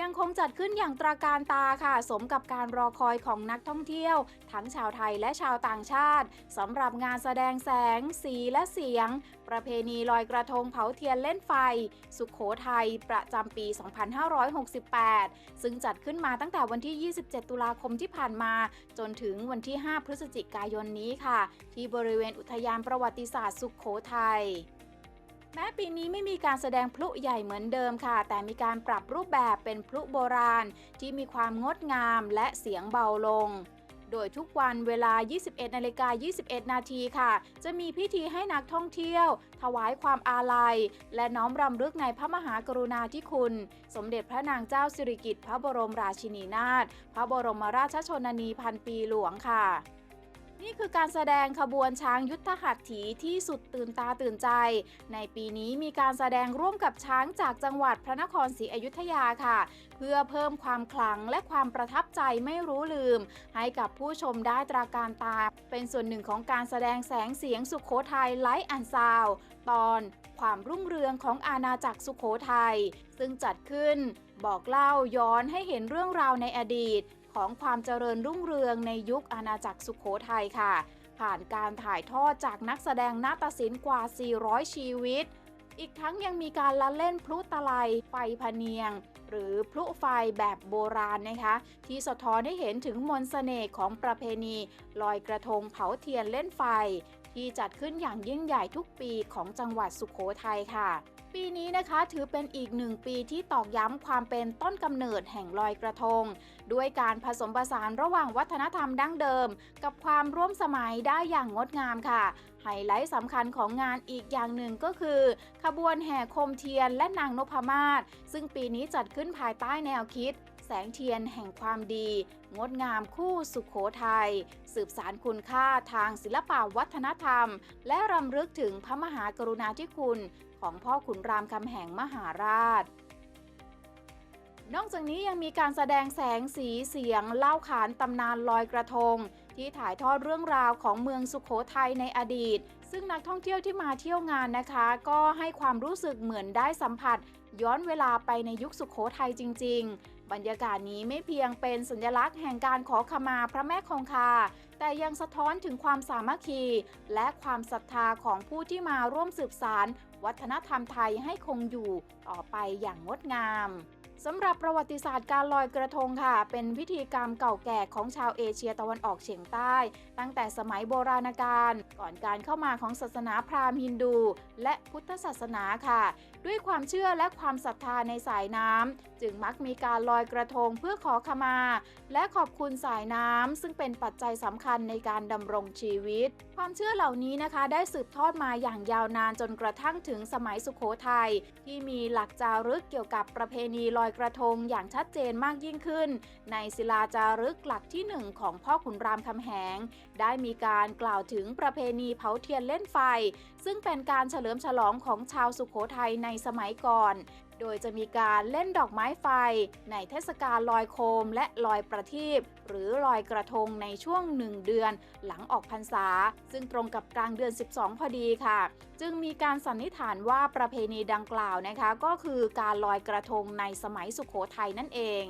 ยังคงจัดขึ้นอย่างตราการตาค่ะ สมกับการรอคอยของนักท่องเที่ยว ทั้งชาวไทยและชาวต่างชาติสำหรับงานแสดงแสง สีและเสียง ประเพณีลอยกระทงเผาเทียนเล่นไฟ สุขโขทัยประจำปี 2568 ซึ่งจัดขึ้นมาตั้งแต่วันที่ 27 ตุลาคมที่ผ่านมา จนถึงวันที่ 5 พฤศจิกายนนี้ค่ะ ที่บริเวณอุทยานประวัติศาสตร์สุขโขทัย ปีนี้ไม่มีการแสดงพลุใหญ่เหมือนเดิมค่ะ แต่มีการปรับรูปแบบเป็นพลุโบราณ ที่มีความงดงามและเสียงเบาลงโดยทุกวันเวลา 21นาฬิกา21 นาทีค่ะ จะมีพิธีให้นักท่องเที่ยว ถวายความอาลัย และน้อมรำลึกในพระมหากรุณาธิคุณ สมเด็จพระนางเจ้าสิริกิติ์พระบรมราชินีนาถ พระบรมราชชนนีพันปีหลวงค่ะ นี่คือการแสดงขบวนช้างยุทธหัตถีที่สุดตื่นตาตื่นใจ ในปีนี้มีการแสดงร่วมกับช้างจากจังหวัดพระนครศรีอยุธยาค่ะ เพื่อเพิ่มความขลังและความประทับใจไม่รู้ลืม ให้กับผู้ชมได้ตราการตา เป็นส่วนหนึ่งของการแสดงแสงเสียงสุขโขทัยไลท์แอนซาวตอนความรุ่งเรืองของอาณาจักรสุขโขทัยซึ่งจัดขึ้นบอกเล่าย้อนให้เห็นเรื่องราวในอดีต ของความเจริญรุ่งเรืองในยุคอาณาจักรสุขโขทัยค่ะ ผ่านการถ่ายทอดจากนักแสดงนาฏศิลป์กว่า 400 ชีวิต อีกทั้งยังมีการละเล่นพลุตะไลไฟพเนียง หรือพลุไฟแบบโบราณนะคะ ที่สะท้อนให้เห็นถึงมนต์เสน่ห์ของประเพณี ลอยกระทงเผาเทียนเล่นไฟ ที่จัดขึ้นอย่างยิ่งใหญ่ทุกปีของจังหวัดสุขโขทัยค่ะ ปีนี้นะคะถือเป็นอีกหนึ่งปีที่ตอกย้ำความเป็นต้นกำเนิดแห่งลอยกระทง ด้วยการผสมผสานระหว่างวัฒนธรรมดั้งเดิม กับความร่วมสมัยได้อย่างงดงามค่ะ ไฮไลท์สำคัญของงานอีกอย่างหนึ่งก็คือ ขบวนแห่โคมเทียนและนางนพมาศซึ่งปีนี้จัดขึ้นภายใต้แนวคิด แสงเทียนแห่งความดี งดงามคู่สุขโขทัยสืบสารคุณค่าทางศิลปวัฒนธรรม และรำลึกถึงพระมหากรุณาธิคุณ ของพ่อขุนรามคำแหงมหาราชนอกจากนี้ยังมีการแสดงแสงสีเสียงเล่าขานตำนานลอยกระทง ที่ถ่ายทอดเรื่องราวของเมืองสุขโขทัยในอดีต ซึ่งนักท่องเที่ยวที่มาเที่ยวงานนะคะ ก็ให้ความรู้สึกเหมือนได้สัมผัส ย้อนเวลาไปในยุคสุขโขทัยจริง ๆ บรรยากาศนี้ไม่เพียงเป็นสัญลักษณ์แห่งการขอขมาพระแม่คงคา แต่ยังสะท้อนถึงความสามัคคี และความศรัทธาของผู้ที่มาร่วมสืบสาร วัฒนธรรมไทยให้คงอยู่ต่อไปอย่างงดงาม สำหรับประวัติศาสตร์การลอยกระทงค่ะ เป็นพิธีกรรมเก่าแก่ของชาวเอเชียตะวันออกเฉียงใต้ ตั้งแต่สมัยโบราณกาลก่อนการเข้ามาของศาสนาพราหมณ์ฮินดู และพุทธศาสนาค่ะ ด้วยความเชื่อและความศรัทธาในสายน้ำจึงมักมีการลอยกระทงเพื่อขอขมา และขอบคุณสายน้ำซึ่งเป็นปัจจัยสำคัญในการดำรงชีวิต ความเชื่อเหล่านี้นะคะได้สืบทอดมาอย่างยาวนานจนกระทั่งถึงสมัยสุขโขทัยที่มีหลักจารึกเกี่ยวกับประเพณีลอยกระทงอย่างชัดเจนมากยิ่งขึ้น ในศิลาจารึกหลักที่หนึ่งของพ่อขุนรามคำแหง ได้มีการกล่าวถึงประเพณีเผาเทียนเล่นไฟ ซึ่งเป็นการเฉลิมฉลองของชาวสุขโขทัยในสมัยก่อน โดยจะมีการเล่นดอกไม้ไฟ ในเทศกาลลอยโคมและลอยประทีปหรือลอยกระทงในช่วง 1 เดือนหลังออกพรรษา ซึ่งตรงกับกลางเดือน 12 พอดีค่ะ จึงมีการสันนิษฐานว่าประเพณีดังกล่าวนะคะ ก็คือการลอยกระทงในสมัยสุขโขทัยนั่นเอง